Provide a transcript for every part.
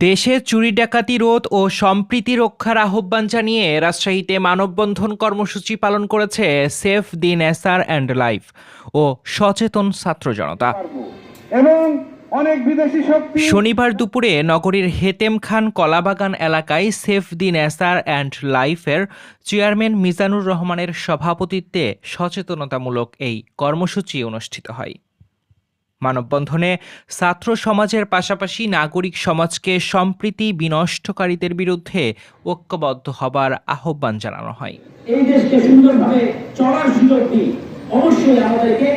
দেশে চুরি ডাকাতি রোধ ও সম্প্রীতি রক্ষার আহ্বান জানিয়ে রাজশাহীতে মানববন্ধন কর্মসূচি পালন করেছে safe the nature and life ও সচেতন ছাত্র জনতা। এবং অনেক বিদেশি শক্তি শনিবার দুপুরে নগরীর হেতেম খান কলাবাগান এলাকায় সেফ দি নেসার অ্যান্ড লাইফের চেয়ারম্যান মিজানুর রহমানের সভাপতিত্বে সচেতনতামূলক এই কর্মসূচি অনুষ্ঠিত হয়। মানববন্ধনে ছাত্র সমাজের পাশাপাশি নাগরিক সমাজকে সম্প্রীতি বিনষ্টকারীদের বিরুদ্ধে ঐক্যবদ্ধ হবার আহ্বান জানানো হয়। এই দেশকে সুন্দরভাবে চলার সুযোগ দিই অবশ্যই আমাদেরকে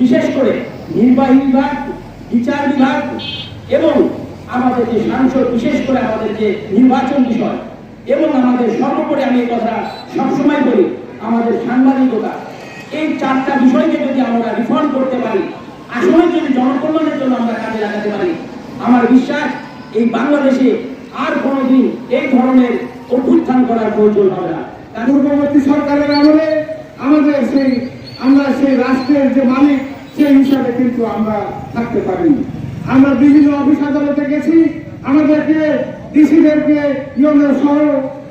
বিশেষ করে নির্বাহী বিভাগ, বিচার বিভাগ এবং আমাদের যে সাংসদ, বিশেষ করে আমাদের যে নির্বাচন বিষয় এবং আমাদের সর্বোপরি আমি এই কথা সবসময় বলি, আমাদের সাংবাদিকতা। এই চারটা বিষয়কে যদি আমরা রিফর্ম করতে পারি আসলে যদি জনকল্যাণের জন্য আমরা কাজে লাগাতে পারি। আমার বিশ্বাস, এই বাংলাদেশে আর কোনোদিন এই ধরনের অভ্যুত্থান করার প্রয়োজন হবে না। পূর্ববর্তী সরকারের আমলে আমাদের সেই আমরা সেই রাষ্ট্রের যে মালিক, সেই হিসাবে কিন্তু আমরা থাকতে পারিনি আমরা বিভিন্ন অফিস আদালতে গেছি। আমাদেরকে, ডিসিদেরকে ইউনিয়ন সহ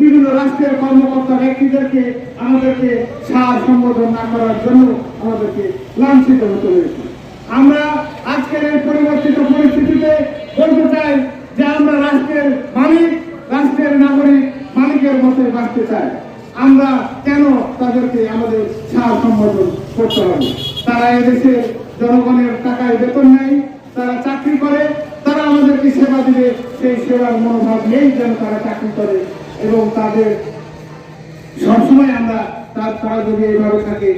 বিভিন্ন রাষ্ট্রের কর্মকর্তা ব্যক্তিদেরকে আমাদেরকে সার সম্বোধন না করার জন্য আমাদেরকে লাঞ্ছিত হতে হয়েছে। আমরা আজকের এই পরিবর্তিত পরিস্থিতিতে বলতে চাই যে আমরা রাষ্ট্রের মালিক, রাষ্ট্রের নাগরিক, মালিকের মতো বাঁচতে চাই। আমরা কেন তাদেরকে আমাদের সার সম্বোধন করতে হবে? তারা এদেশের জনগণের টাকায় বেতন নেয়, তারা চাকরি করে, তারা আমাদেরকে সেবা দিবে, সেই সেবার মনোভাব নেই যেন তারা চাকরি করে এবং তাদের সবসময় আমরা তার তারা যদি এইভাবে থাকে।